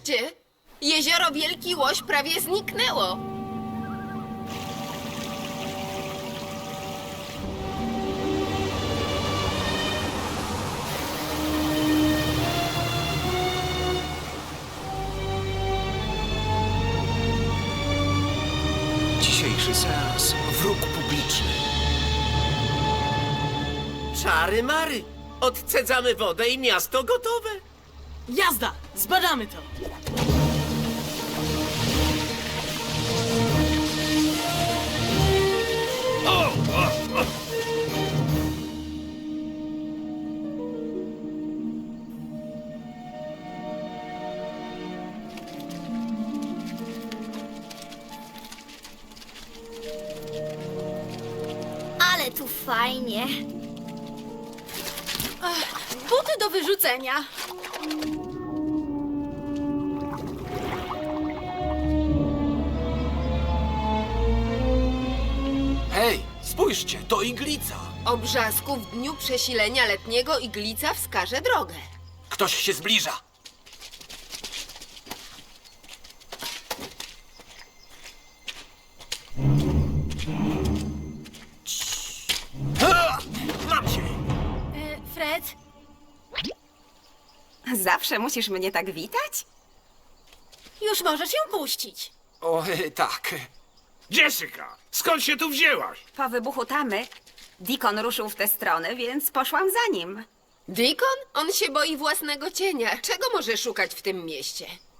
Spójrzcie! Jezioro Wielki Łoś prawie zniknęło. Dzisiejszy seans wróg publiczny. Czary mary! Odcedzamy wodę i miasto gotowe! Jazda! Zbadamy to! Ale tu fajnie. Buty do wyrzucenia. Spójrzcie, to iglica. O brzasku w dniu przesilenia letniego iglica wskaże drogę. Ktoś się zbliża. Ha! Mam cię! Fred? Zawsze musisz mnie tak witać? Już możesz ją puścić. O, e, tak. Jessica, skąd się tu wzięłaś? Po wybuchu tamy Deacon ruszył w tę stronę, więc poszłam za nim. Deacon? On się boi własnego cienia. Czego może szukać w tym mieście?